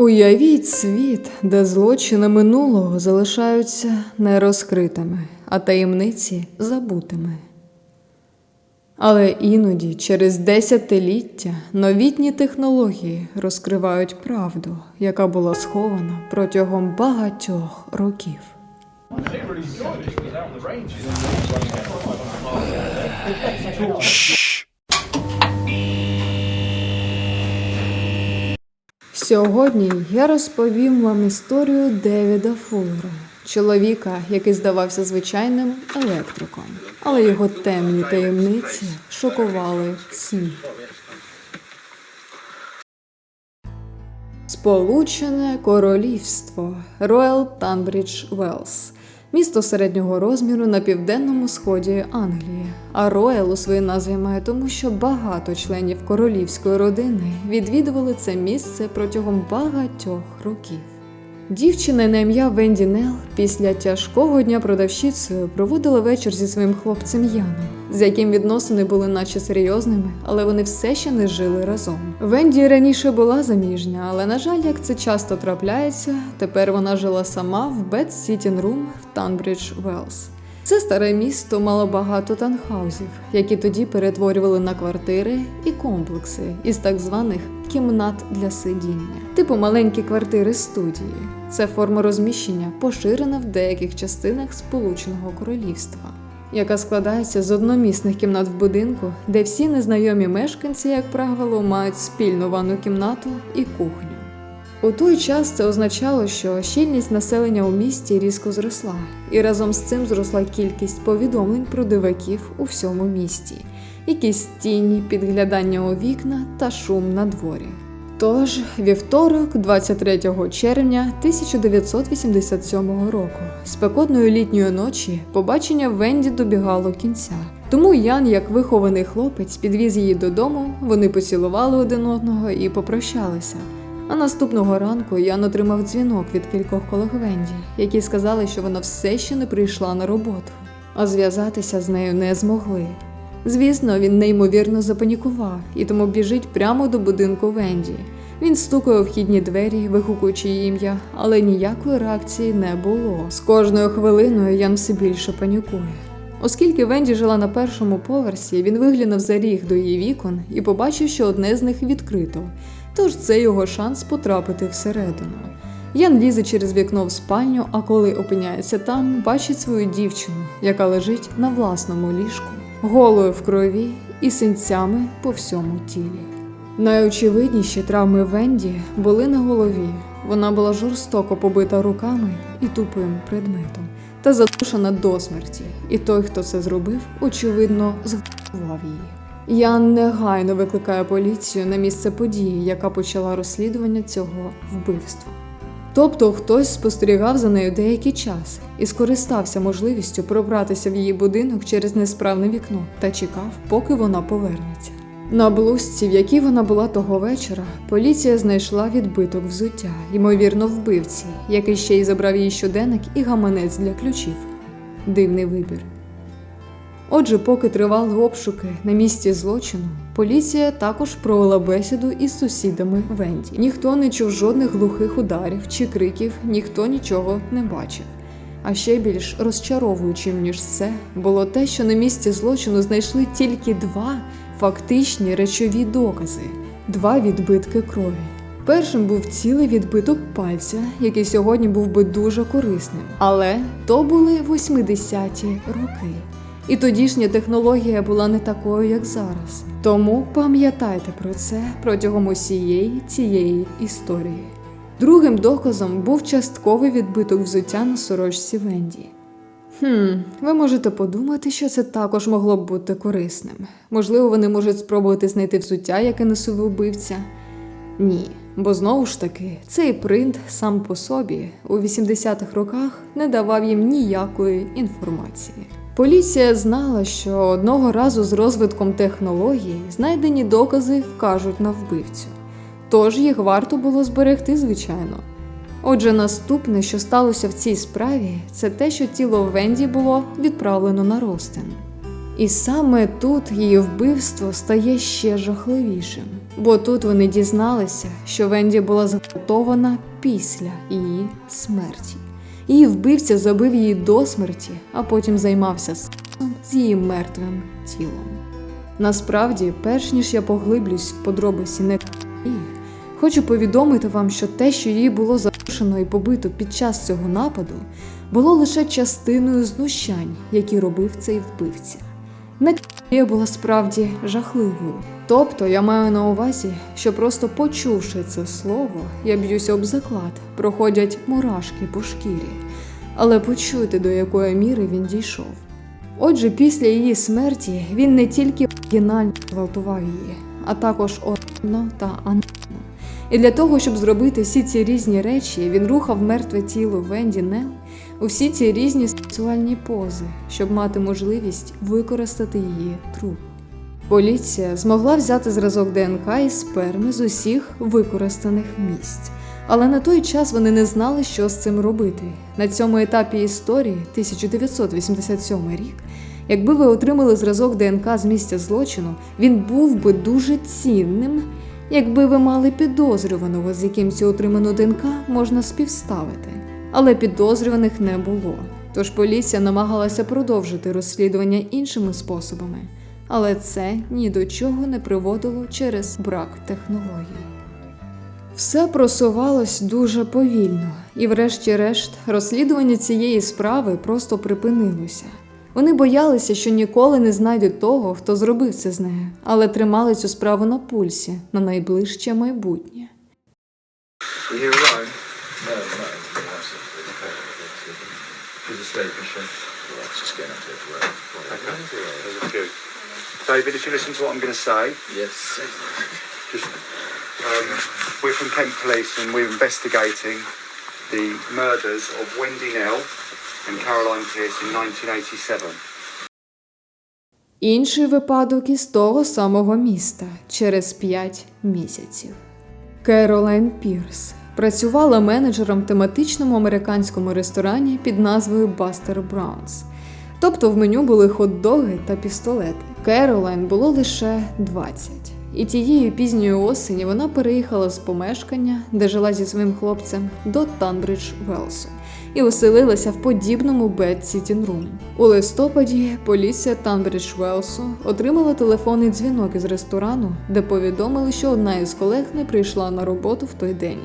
Уявіть світ, де злочини минулого залишаються нерозкритими, а таємниці забутими. Але іноді через десятиліття новітні технології розкривають правду, яка була схована протягом багатьох років. Сьогодні я розповім вам історію Девіда Фуллера, чоловіка, який здавався звичайним електриком, але його темні таємниці шокували світ. Сполучене Королівство Роял Танбридж Wells – місто середнього розміру на південному сході Англії. А Роял у своїй назві має тому, що багато членів королівської родини відвідували це місце протягом багатьох років. Дівчина на ім'я Венді Нел після тяжкого дня продавщицею проводила вечір зі своїм хлопцем Яном, з яким відносини були наче серйозними, але вони все ще не жили разом. Венді раніше була заміжня, але на жаль, як це часто трапляється, тепер вона жила сама в Bed Sitting Room в Танбридж Велс. Це старе місто мало багато танхаузів, які тоді перетворювали на квартири і комплекси із так званих кімнат для сидіння, типу маленькі квартири студії. Це форма розміщення, поширена в деяких частинах Сполученого Королівства, яка складається з одномісних кімнат в будинку, де всі незнайомі мешканці, як правило, мають спільну ванну кімнату і кухню. У той час це означало, що щільність населення у місті різко зросла, і разом з цим зросла кількість повідомлень про диваків у всьому місті, якісь тіні, підглядання у вікна та шум на дворі. Тож, вівторок, 23 червня 1987 року, спекотної літньої ночі, побачення Венді добігало кінця. Тому Ян, як вихований хлопець, підвіз її додому, вони поцілували один одного і попрощалися. А наступного ранку Ян отримав дзвінок від кількох колег Венді, які сказали, що вона все ще не прийшла на роботу, а зв'язатися з нею не змогли. Звісно, він неймовірно запанікував і тому біжить прямо до будинку Венді. Він стукає у вхідні двері, вигукуючи її ім'я, але ніякої реакції не було. З кожною хвилиною Ян все більше панікує. Оскільки Венді жила на першому поверсі, він виглянув за ріг до її вікон і побачив, що одне з них відкрито. Тож це його шанс потрапити всередину. Ян лізе через вікно в спальню, а коли опиняється там, бачить свою дівчину, яка лежить на власному ліжку, голою в крові і синцями по всьому тілі. Найочевидніші травми Венді були на голові. Вона була жорстоко побита руками і тупим предметом та задушена до смерті. І той, хто це зробив, очевидно, зґвалтував її. Ян негайно викликає поліцію на місце події, яка почала розслідування цього вбивства. Тобто хтось спостерігав за нею деякий час і скористався можливістю пробратися в її будинок через несправне вікно та чекав, поки вона повернеться. На блузці, в якій вона була того вечора, поліція знайшла відбиток взуття, ймовірно, вбивці, який ще й забрав її щоденник і гаманець для ключів. Дивний вибір. Отже, поки тривали обшуки на місці злочину, поліція також провела бесіду із сусідами Венді. Ніхто не чув жодних глухих ударів чи криків, ніхто нічого не бачив. А ще більш розчаровуючим, ніж це, було те, що на місці злочину знайшли тільки два фактичні речові докази два відбитки крові. Першим був цілий відбиток пальця, який сьогодні був би дуже корисним. Але то були 80-ті роки. І тодішня технологія була не такою, як зараз. Тому пам'ятайте про це протягом усієї цієї історії. Другим доказом був частковий відбиток взуття на сорочці Венді. Хм, ви можете подумати, що це також могло б бути корисним. Можливо, вони можуть спробувати знайти взуття, яке носив убивця. Ні, бо знову ж таки, цей принт сам по собі у 80-х роках не давав їм ніякої інформації. Поліція знала, що одного разу з розвитком технології знайдені докази вкажуть на вбивцю. Тож їх варто було зберегти, звичайно. Отже, наступне, що сталося в цій справі, це те, що тіло Венді було відправлено на розтин. І саме тут її вбивство стає ще жахливішим. Бо тут вони дізналися, що Венді була зґвалтована після її смерті. Її вбивця забив її до смерті, а потім займався сексом з її мертвим тілом. Насправді, перш ніж я поглиблюсь в подробиці не хочу повідомити вам, що те, що її було задушено і побито під час цього нападу, було лише частиною знущань, які робив цей вбивця. Некрія була справді жахливою. Тобто я маю на увазі, що просто почувши це слово, я б'юся об заклад, проходять мурашки по шкірі. Але почуйте, до якої міри він дійшов. Отже, після її смерті він не тільки оригінально зґвалтував її, а також орально та анально. І для того, щоб зробити всі ці різні речі, він рухав мертве тіло Венді Нел у всі ці різні сексуальні пози, щоб мати можливість використати її труп. Поліція змогла взяти зразок ДНК і сперми з усіх використаних місць. Але на той час вони не знали, що з цим робити. На цьому етапі історії, 1987 рік, якби ви отримали зразок ДНК з місця злочину, він був би дуже цінним, якби ви мали підозрюваного, з яким цю отриману ДНК можна співставити. Але підозрюваних не було. Тож поліція намагалася продовжити розслідування іншими способами, але це ні до чого не приводило через брак технологій. Все просувалось дуже повільно, і, врешті-решт, розслідування цієї справи просто припинилося. Вони боялися, що ніколи не знайдуть того, хто зробив це з нею, але тримали цю справу на пульсі на найближче майбутнє. She's asleep, is she? Yeah, it's just getting up to it for work. Okay. There's a few. David, if you listen to what I'm going to say, Yes. just um, we're from Kent Police and we're investigating the murders of Wendy Nell and Caroline Pierce in 1987. Інший випадок із того самого міста через 5 місяців. Керолайн Пірс працювала менеджером в тематичному американському ресторані під назвою Бастер Браунс. Тобто в меню були хот-доги та пістолети. Керолайн було лише 20. І тієї пізньої осені вона переїхала з помешкання, де жила зі своїм хлопцем, до Танбридж Велсу і оселилася в подібному Бет Сітін Рум. У листопаді поліція Танбридж Велсу отримала телефонний дзвінок із ресторану, де повідомили, що одна із колег не прийшла на роботу в той день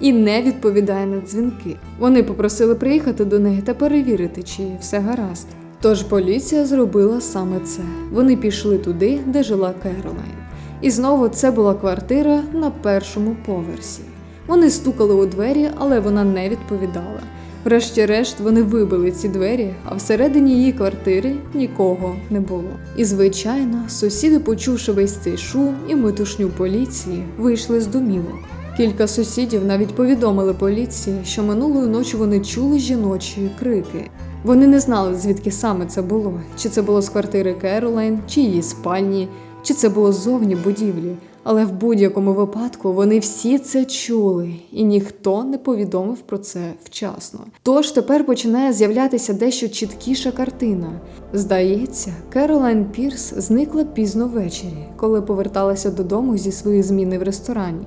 і не відповідає на дзвінки. Вони попросили приїхати до неї та перевірити, чи все гаразд. Тож поліція зробила саме це. Вони пішли туди, де жила Керолайн. І знову це була квартира на першому поверсі. Вони стукали у двері, але вона не відповідала. Врешті-решт вони вибили ці двері, а всередині її квартири нікого не було. І звичайно, сусіди, почувши весь цей шум і метушню поліції, вийшли з домівок. Кілька сусідів навіть повідомили поліції, що минулої ночі вони чули жіночі крики. Вони не знали, звідки саме це було: чи це було з квартири Керолайн, чи її спальні, чи це було ззовні будівлі. Але в будь-якому випадку вони всі це чули, і ніхто не повідомив про це вчасно. Тож тепер починає з'являтися дещо чіткіша картина. Здається, Керолайн Пірс зникла пізно ввечері, коли поверталася додому зі своєї зміни в ресторані.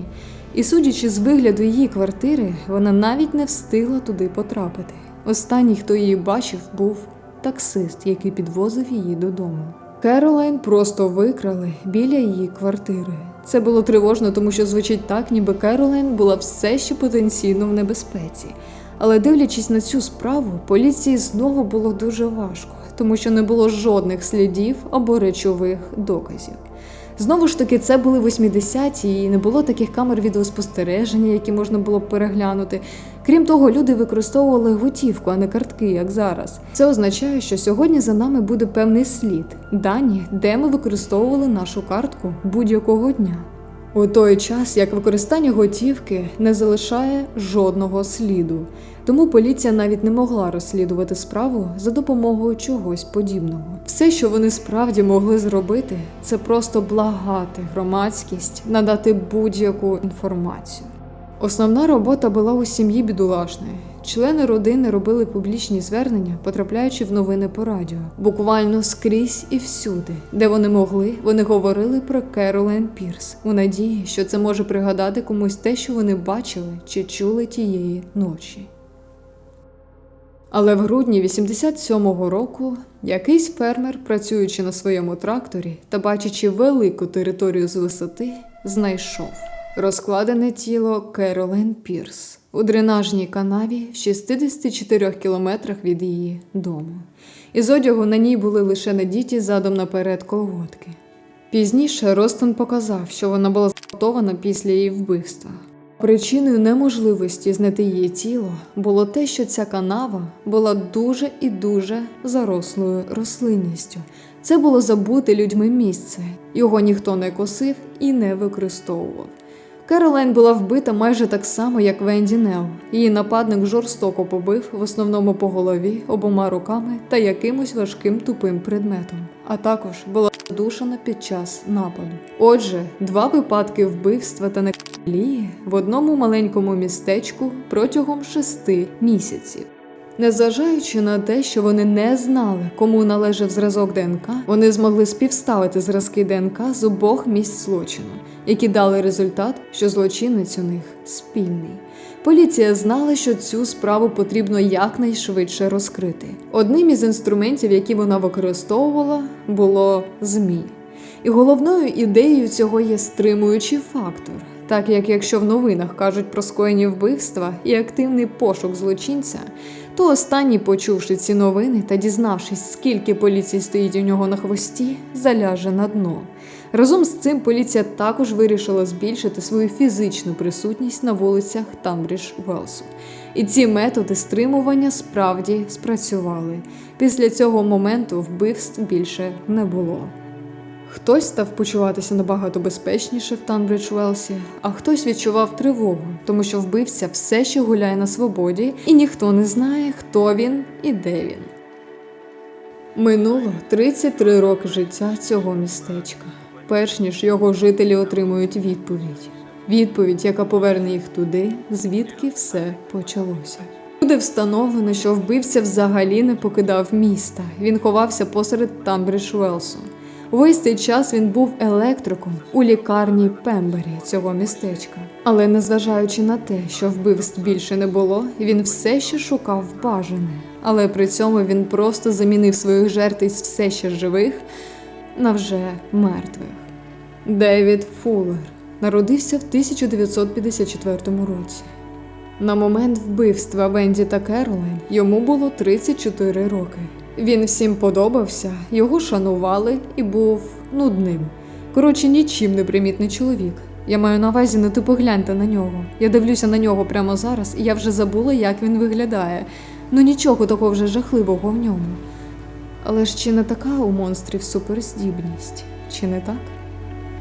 І судячи з вигляду її квартири, вона навіть не встигла туди потрапити. Останній, хто її бачив, був таксист, який підвозив її додому. Керолайн просто викрали біля її квартири. Це було тривожно, тому що звучить так, ніби Керолайн була все ще потенційно в небезпеці. Але дивлячись на цю справу, поліції знову було дуже важко, тому що не було жодних слідів або речових доказів. Знову ж таки, це були 80-ті, і не було таких камер відеоспостереження, які можна було б переглянути. Крім того, люди використовували готівку, а не картки, як зараз. Це означає, що сьогодні за нами буде певний слід, дані, де ми використовували нашу картку будь-якого дня. У той час як використання готівки не залишає жодного сліду, тому поліція навіть не могла розслідувати справу за допомогою чогось подібного. Все, що вони справді могли зробити, це просто благати громадськість надати будь-яку інформацію. Основна робота була у сім'ї бідолашної. Члени родини робили публічні звернення, потрапляючи в новини по радіо, буквально скрізь і всюди, де вони могли, вони говорили про Керолайн Пірс у надії, що це може пригадати комусь те, що вони бачили чи чули тієї ночі. Але в грудні 87-го року якийсь фермер, працюючи на своєму тракторі та бачачи велику територію з висоти, знайшов розкладене тіло Керолен Пірс у дренажній канаві в 64 кілометрах від її дому. Із одягу на ній були лише надіті задом наперед колготки. Пізніше Ростон показав, що вона була зґвалтована після її вбивства. Причиною неможливості знайти її тіло було те, що ця канава була дуже і дуже зарослою рослинністю. Це було забуте людьми місце. Його ніхто не косив і не використовував. Керолайн була вбита майже так само, як Венді Нео. Її нападник жорстоко побив, в основному по голові, обома руками та якимось важким тупим предметом, а також була задушена під час нападу. Отже, два випадки вбивства та некалії в одному маленькому містечку протягом шести місяців. Незважаючи на те, що вони не знали, кому належав зразок ДНК, вони змогли співставити зразки ДНК з обох місць злочину, які дали результат, що злочинець у них спільний. Поліція знала, що цю справу потрібно якнайшвидше розкрити. Одним із інструментів, які вона використовувала, було ЗМІ. І головною ідеєю цього є стримуючий фактор. Так як якщо в новинах кажуть про скоєні вбивства і активний пошук злочинця, то останній, почувши ці новини та дізнавшись, скільки поліції стоїть у нього на хвості, заляже на дно. Разом з цим поліція також вирішила збільшити свою фізичну присутність на вулицях Танбридж Велсу. І ці методи стримування справді спрацювали. Після цього моменту вбивств більше не було. Хтось став почуватися набагато безпечніше в Танбридж Велсі, а хтось відчував тривогу, тому що вбивця все ще гуляє на свободі, і ніхто не знає, хто він і де він. Минуло 33 роки життя цього містечка, перш ніж його жителі отримують відповідь. Відповідь, яка поверне їх туди, звідки все почалося. Буде встановлено, що вбивця взагалі не покидав міста. Він ховався посеред Танбридж Велсу. Увесь цей час він був електриком у лікарні Пембері цього містечка. Але незважаючи на те, що вбивств більше не було, він все ще шукав бажане. Але при цьому він просто замінив своїх жертв із все ще живих на вже мертвих. Девід Фуллер народився в 1954 році. На момент вбивства Венді та Керолайн йому було 34 роки. Він всім подобався, його шанували і був нудним. Коротше, нічим не примітний чоловік. Я маю на увазі, ну ти погляньте на нього. Я дивлюся на нього прямо зараз, і я вже забула, як він виглядає. Ну нічого такого вже жахливого в ньому. Але ж чи не така у монстрів суперздібність? Чи не так?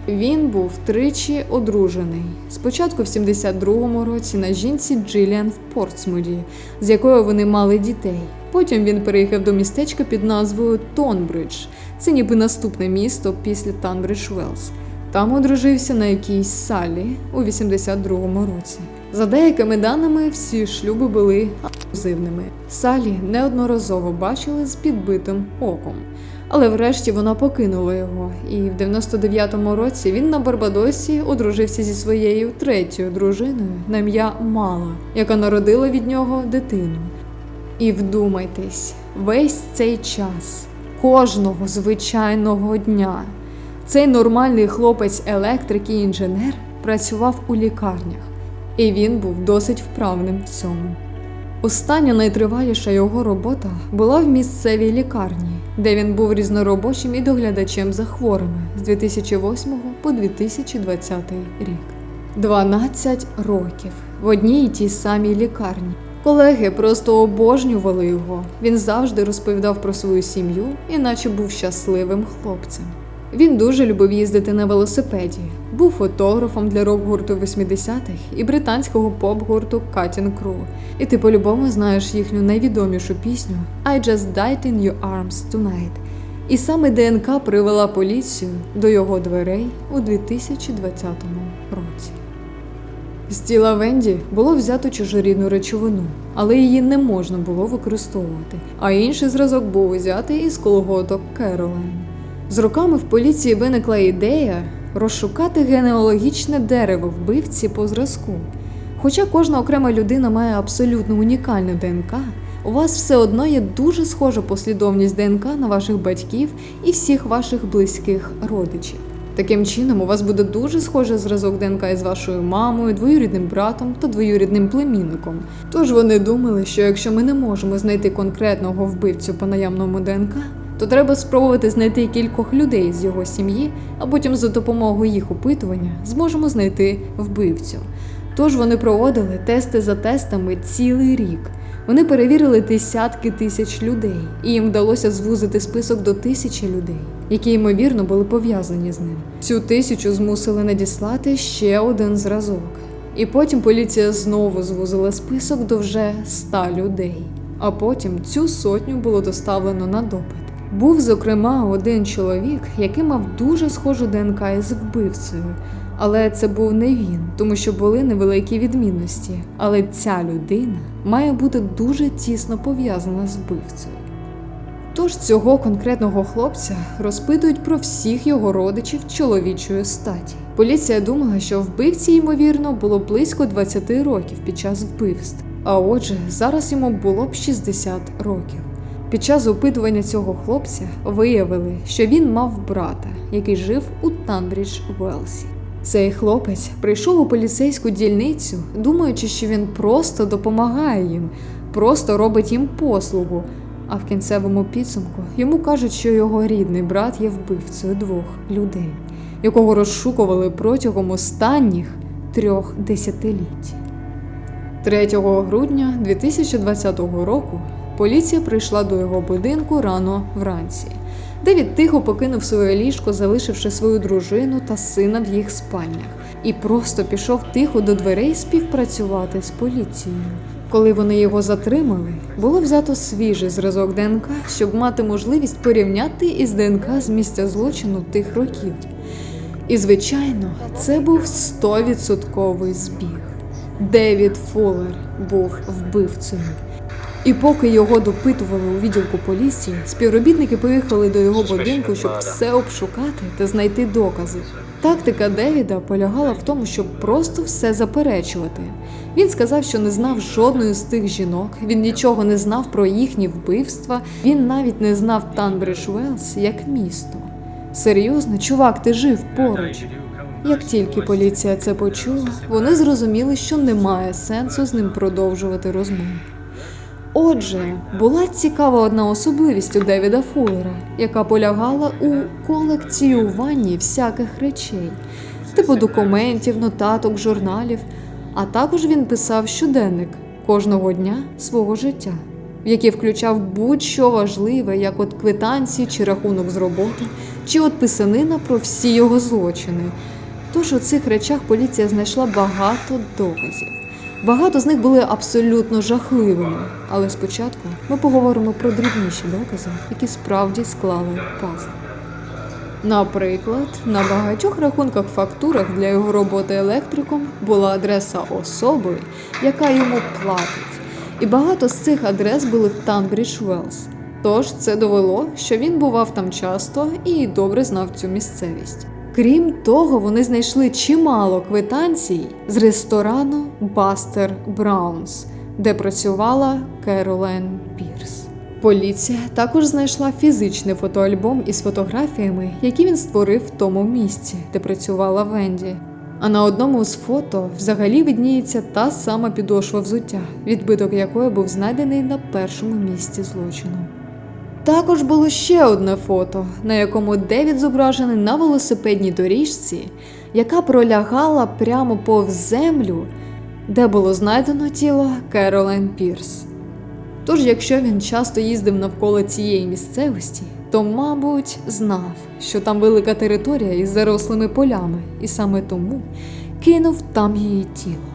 Він був тричі одружений. Спочатку в 72-му році на жінці Джиліан в Портсмуді, з якою вони мали дітей. Потім він переїхав до містечка під назвою Тонбридж. Це ніби наступне місто після Танбридж Велс. Там одружився на якійсь Саллі у 82-му році. За деякими даними, всі шлюби були абузивними. Салі неодноразово бачили з підбитим оком. Але врешті вона покинула його, і в 99-му році він на Барбадосі одружився зі своєю третьою дружиною на ім'я Мала, яка народила від нього дитину. І вдумайтесь, весь цей час, кожного звичайного дня, цей нормальний хлопець електрик і інженер працював у лікарнях, і він був досить вправним в цьому. Остання найтриваліша його робота була в місцевій лікарні, де він був різноробочим і доглядачем за хворими з 2008 по 2020 рік. 12 років в одній і тій самій лікарні. Колеги просто обожнювали його. Він завжди розповідав про свою сім'ю, іначе був щасливим хлопцем. Він дуже любив їздити на велосипеді, був фотографом для рок-гурту 80-х і британського поп-гурту Cutting Crew. І ти по-любому знаєш їхню найвідомішу пісню I Just Died in Your Arms Tonight. І саме ДНК привела поліцію до його дверей у 2020 році. З тіла Венді було взято чужорідну речовину, але її не можна було використовувати. А інший зразок був узятий із колготок Керолайн. З роками в поліції виникла ідея розшукати генеалогічне дерево вбивці по зразку. Хоча кожна окрема людина має абсолютно унікальне ДНК, у вас все одно є дуже схожа послідовність ДНК на ваших батьків і всіх ваших близьких родичів. Таким чином, у вас буде дуже схожий зразок ДНК із вашою мамою, двоюрідним братом та двоюрідним племінником. Тож вони думали, що якщо ми не можемо знайти конкретного вбивцю по наявному ДНК, то треба спробувати знайти кількох людей з його сім'ї, а потім за допомогою їх опитування зможемо знайти вбивцю. Тож вони проводили тести за тестами цілий рік. Вони перевірили десятки тисяч людей, і їм вдалося звузити список до тисячі людей, які ймовірно були пов'язані з ним. Цю тисячу змусили надіслати ще один зразок. І потім поліція знову звузила список до вже ста людей. А потім цю сотню було доставлено на допит. Був, зокрема, один чоловік, який мав дуже схожу ДНК із вбивцею. Але це був не він, тому що були невеликі відмінності. Але ця людина має бути дуже тісно пов'язана з вбивцею. Тож цього конкретного хлопця розпитують про всіх його родичів чоловічої статі. Поліція думала, що вбивці, ймовірно, було близько 20 років під час вбивств. А отже, зараз йому було б 60 років. Під час опитування цього хлопця виявили, що він мав брата, який жив у Танбрідж Уелсі. Цей хлопець прийшов у поліцейську дільницю, думаючи, що він просто допомагає їм, просто робить їм послугу. А в кінцевому підсумку йому кажуть, що його рідний брат є вбивцею двох людей, якого розшукували протягом останніх трьох десятиліть. 3 грудня 2020 року поліція прийшла до його будинку рано вранці. Девід тихо покинув своє ліжко, залишивши свою дружину та сина в їх спальнях, і просто пішов тихо до дверей співпрацювати з поліцією. Коли вони його затримали, було взято свіжий зразок ДНК, щоб мати можливість порівняти із ДНК з місця злочину тих років. І, звичайно, це був 100% збіг. Девід Фолер був вбивцею. І поки його допитували у відділку поліції, співробітники поїхали до його будинку, щоб все обшукати та знайти докази. Тактика Девіда полягала в тому, щоб просто все заперечувати. Він сказав, що не знав жодної з тих жінок, він нічого не знав про їхні вбивства, він навіть не знав Танбридж Уелс як місто. Серйозно, чувак, ти жив поруч. Як тільки поліція це почула, вони зрозуміли, що немає сенсу з ним продовжувати розмову. Отже, була цікава одна особливість у Девіда Фуллера, яка полягала у колекціюванні всяких речей, типу документів, нотаток, журналів. А також він писав щоденник кожного дня свого життя, в який включав будь-що важливе, як от квитанції чи рахунок з роботи, чи от писанина про всі його злочини. Тож у цих речах поліція знайшла багато доказів. Багато з них були абсолютно жахливими, але спочатку ми поговоримо про дрібніші докази, які справді склали пазл. Наприклад, на багатьох рахунках фактурах для його роботи електриком була адреса особи, яка йому платить. І багато з цих адрес були в Танбрідж Велс. Тож це довело, що він бував там часто і добре знав цю місцевість. Крім того, вони знайшли чимало квитанцій з ресторану Бастер Браунс, де працювала Керолен Пірс. Поліція також знайшла фізичний фотоальбом із фотографіями, які він створив в тому місці, де працювала Венді. А на одному з фото взагалі видніється та сама підошва взуття, відбиток якої був знайдений на першому місці злочину. Також було ще одне фото, на якому Девід зображений на велосипедній доріжці, яка пролягала прямо повз землю, де було знайдено тіло Керолайн Пірс. Тож, якщо він часто їздив навколо цієї місцевості, то, мабуть, знав, що там велика територія із зарослими полями, і саме тому кинув там її тіло.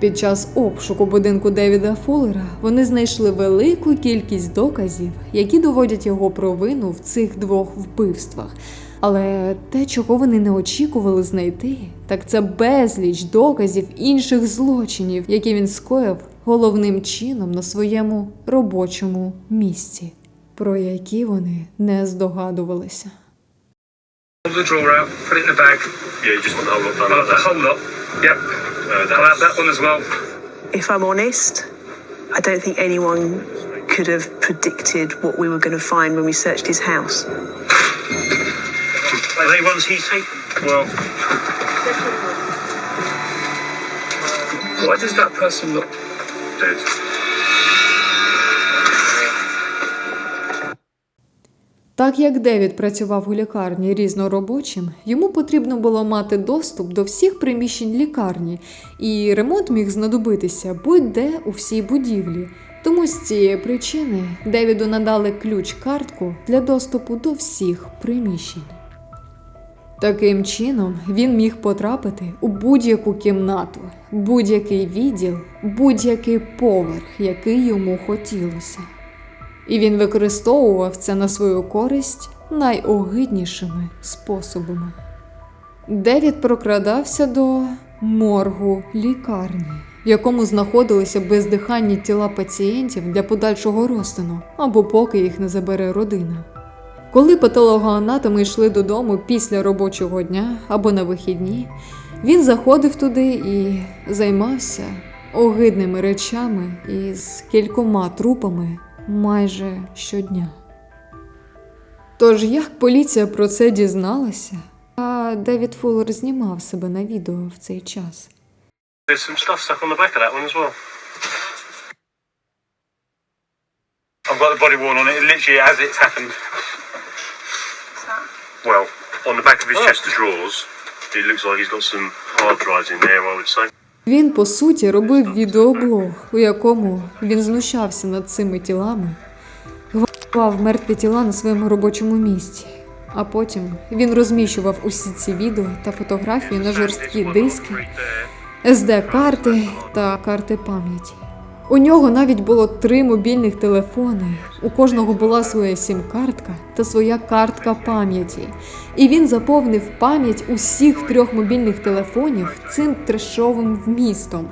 Під час обшуку будинку Девіда Фуллера вони знайшли велику кількість доказів, які доводять його провину в цих двох вбивствах. Але те, чого вони не очікували знайти, так це безліч доказів інших злочинів, які він скоїв головним чином на своєму робочому місці, про які вони не здогадувалися. Pull the drawer out, put it in the bag. Yeah, you just want the whole lot done Uh, like the that. whole lot. Yep. That I'll have that one as well. If I'm honest, I don't think anyone could have predicted what we were going to find when we searched his house. Are they ones he's taken? Well. Why does that person look dead? Так як Девід працював у лікарні різноробочим, йому потрібно було мати доступ до всіх приміщень лікарні, і ремонт міг знадобитися будь-де у всій будівлі. Тому з цієї причини Девіду надали ключ-картку для доступу до всіх приміщень. Таким чином він міг потрапити у будь-яку кімнату, будь-який відділ, будь-який поверх, який йому хотілося. І він використовував це на свою користь найогиднішими способами. Девід прокрадався до моргу лікарні, в якому знаходилися бездиханні тіла пацієнтів для подальшого розтину або поки їх не забере родина. Коли патологоанатоми йшли додому після робочого дня або на вихідні, він заходив туди і займався огидними речами із кількома трупами майже щодня. Тож як поліція про це дізналася, а Девід Фуллер знімав себе на відео в цей час. There's some stuff stuck on the back of that one as well. I've got the body worn on it, literally as it's happened. Well, on the back of his chest of drawers, it looks like he's got some hard drives in there, I would say. Він, по суті, робив відеоблог, у якому він знущався над цими тілами, гвалтував мертві тіла на своєму робочому місці. А потім він розміщував усі ці відео та фотографії на жорсткі диски, SD-карти та карти пам'яті. У нього навіть було три мобільних телефони. У кожного була своя сім-картка та своя картка пам'яті. І він заповнив пам'ять усіх трьох мобільних телефонів цим трешовим вмістом.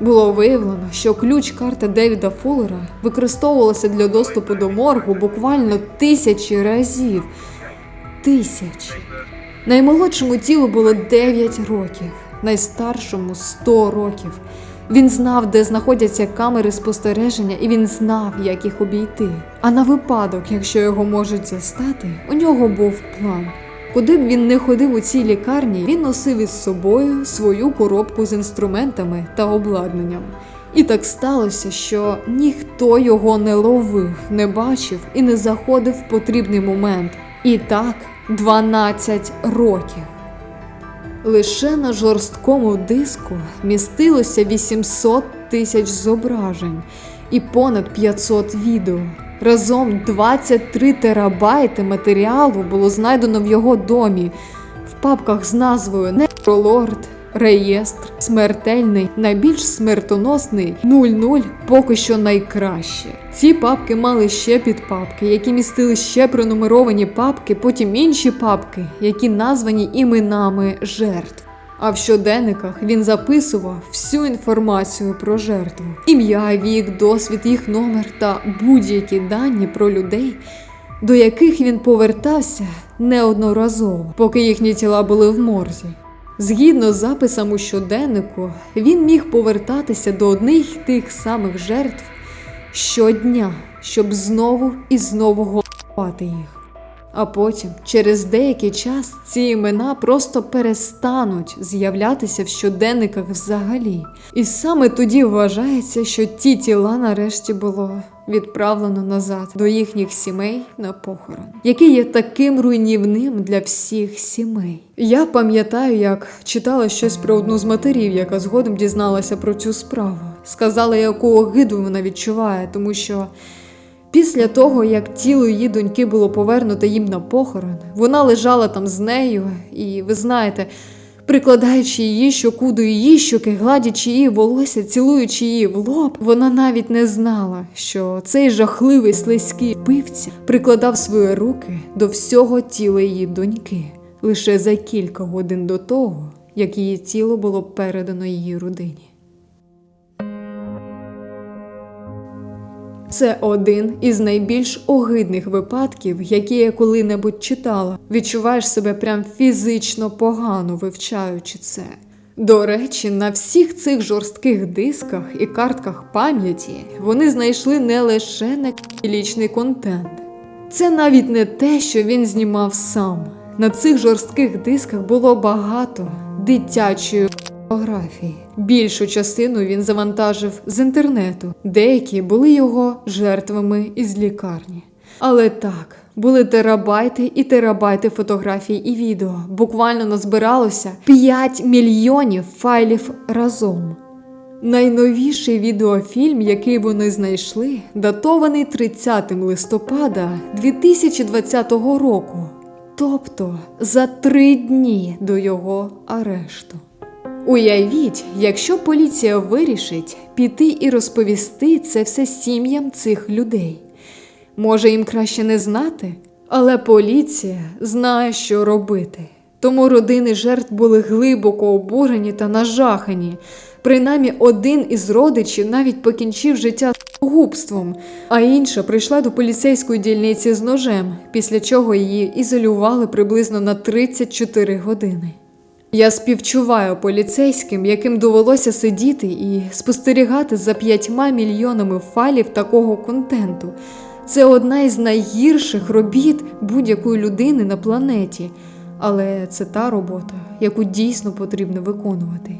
Було виявлено, що ключ-карта Девіда Фуллера використовувалася для доступу до моргу буквально тисячі разів. Тисячі. Наймолодшому тілу було 9 років, найстаршому 100 років. Він знав, де знаходяться камери спостереження, і він знав, як їх обійти. А на випадок, якщо його можуть застати, у нього був план. Куди б він не ходив у цій лікарні, він носив із собою свою коробку з інструментами та обладнанням. І так сталося, що ніхто його не ловив, не бачив і не заходив в потрібний момент. І так 12 років. Лише на жорсткому диску містилося 800 тисяч зображень і понад 500 відео. Разом 23 терабайти матеріалу було знайдено в його домі в папках з назвою Некролорд, Реєстр, Смертельний, найбільш смертоносний 00 поки що найкраще. Ці папки мали ще підпапки, які містили ще пронумеровані папки, потім інші папки, які названі іменами жертв. А в щоденниках він записував всю інформацію про жертву: ім'я, вік, досвід, їх номер та будь-які дані про людей, до яких він повертався неодноразово, поки їхні тіла були в морзі. Згідно з записом у щоденнику, він міг повертатися до одних тих самих жертв щодня, щоб знову і знову голосувати їх. А потім, через деякий час, ці імена просто перестануть з'являтися в щоденниках взагалі. І саме тоді вважається, що ті тіла нарешті було відправлено назад до їхніх сімей на похорон, який є таким руйнівним для всіх сімей. Я пам'ятаю, як читала щось про одну з матерів, яка згодом дізналася про цю справу. Сказала, яку огиду вона відчуває, тому що. Після того, як тіло її доньки було повернуто їм на похорон, вона лежала там з нею, і ви знаєте, прикладаючи її щоку до її щоки, гладячи її волосся, цілуючи її в лоб, вона навіть не знала, що цей жахливий слизький пивця прикладав свої руки до всього тіла її доньки лише за кілька годин до того, як її тіло було передано її родині. Це один із найбільш огидних випадків, які я коли-небудь читала. Відчуваєш себе прям фізично погано вивчаючи це. До речі, на всіх цих жорстких дисках і картках пам'яті вони знайшли не лише некілічний контент. Це навіть не те, що він знімав сам. На цих жорстких дисках було багато дитячої фотографії. Більшу частину він завантажив з інтернету, деякі були його жертвами із лікарні. Але так, були терабайти і терабайти фотографій і відео. Буквально назбиралося 5 мільйонів файлів разом. Найновіший відеофільм, який вони знайшли, датований 30 листопада 2020 року, тобто за три дні до його арешту. Уявіть, якщо поліція вирішить піти і розповісти це все сім'ям цих людей. Може, їм краще не знати, але поліція знає, що робити. Тому родини жертв були глибоко обурені та нажахані. Принаймні один із родичів навіть покінчив життя губством, а інша прийшла до поліцейської дільниці з ножем, після чого її ізолювали приблизно на 34 години. Я співчуваю поліцейським, яким довелося сидіти і спостерігати за п'ятьма мільйонами файлів такого контенту. Це одна із найгірших робіт будь-якої людини на планеті, але це та робота, яку дійсно потрібно виконувати.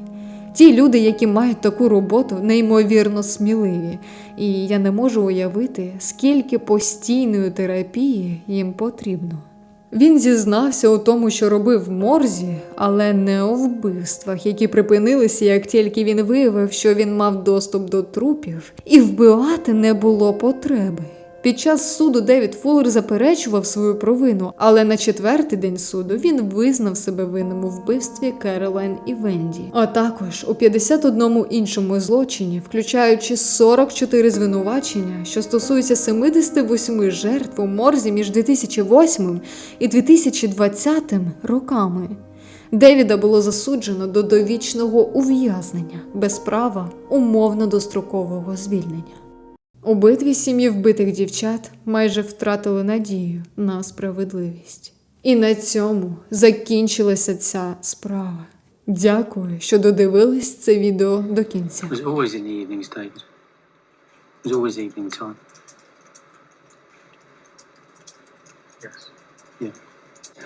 Ті люди, які мають таку роботу, неймовірно сміливі, і я не можу уявити, скільки постійної терапії їм потрібно. Він зізнався у тому, що робив морзі, але не у вбивствах, які припинилися, як тільки він виявив, що він мав доступ до трупів, і вбивати не було потреби. Під час суду Девід Фуллер заперечував свою провину, але на четвертий день суду він визнав себе винним у вбивстві Керолайн і Венді, а також у 51 іншому злочині, включаючи 44 звинувачення, що стосуються 78 жертв у морзі між 2008 і 2020 роками. Девіда було засуджено до довічного ув'язнення без права умовно дострокового звільнення. Обидві сім'ї вбитих дівчат майже втратили надію на справедливість. І на цьому закінчилася ця справа. Дякую, що додивились це відео до кінця.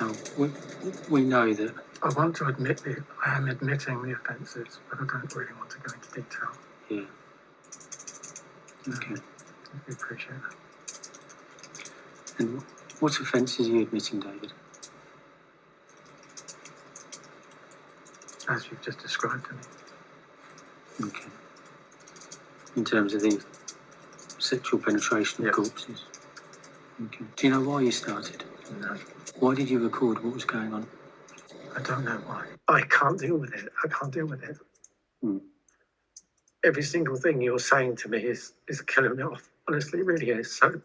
Now we, we know that. I want to admit it. I am admitting the offences, but I don't really want to go into detail. Yeah. Okay. I appreciate that. And what offences are you admitting, David? As you've just described to me. Okay. In terms of the sexual penetration of Yes. corpses. Okay. Do you know why you started? No, Why did you record what was going on? I don't know why. I can't deal with it. I can't deal with it. Hmm. Every single thing you're saying to me is is killing me off. Honestly, it really is. So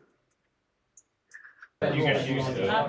You get used to it.